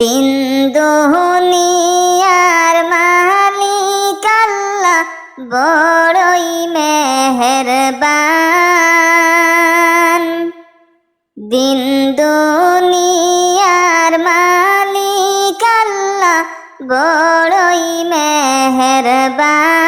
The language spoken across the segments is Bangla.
দিন দুনিয়ার মালিক আল্লাহ বড়ই মেহেরবান। বিন্দুনিয়ার মালিক আল্লাহ বড়ই মেহেরবান।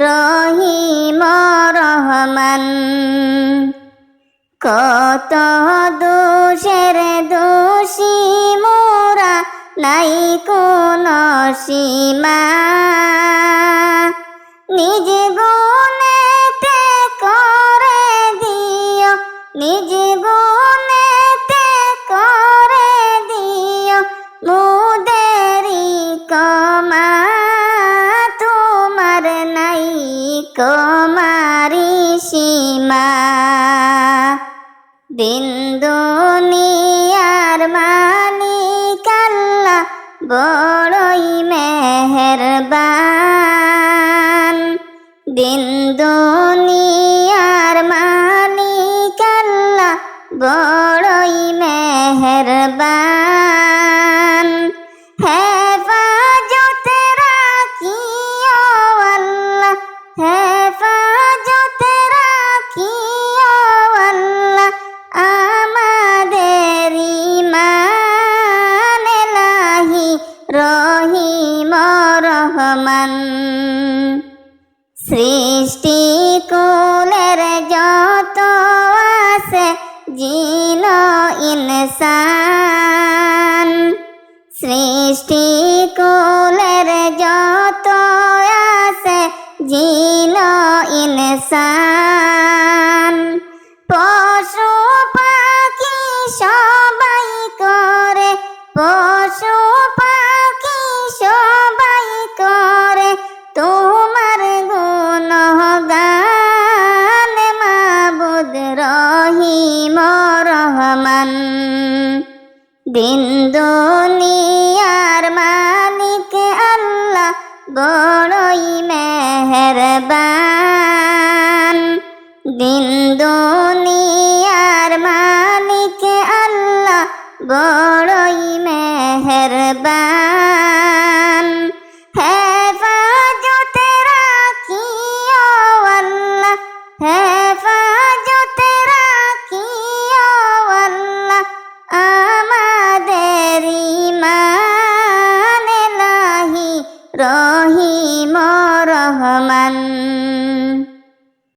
রহিম রহমান। কত দোষের দোষী মোরা নাই কোন সীমা। নিজ গুণেতে করে দিও, নিজ গুণেতে কমারি সীমা। দিন দুনিয়ার মালিক আল্লাহ বড়ই মেহেরবান। দিন দুনিয়ার মালিক আল্লাহ বড়ই মেহেরবান। রহমান। সৃষ্টি কুলের যত আছে জিন ইনসান। সৃষ্টি কুলের যত আছে জিন ইনসান। রহিম রহমান দিন দুনিয়ার মালিক আল্লাহ বড়ই মেহেরবান। দিন দুনিয়ার মালিক আল্লাহ বড়ই মেহেরবান।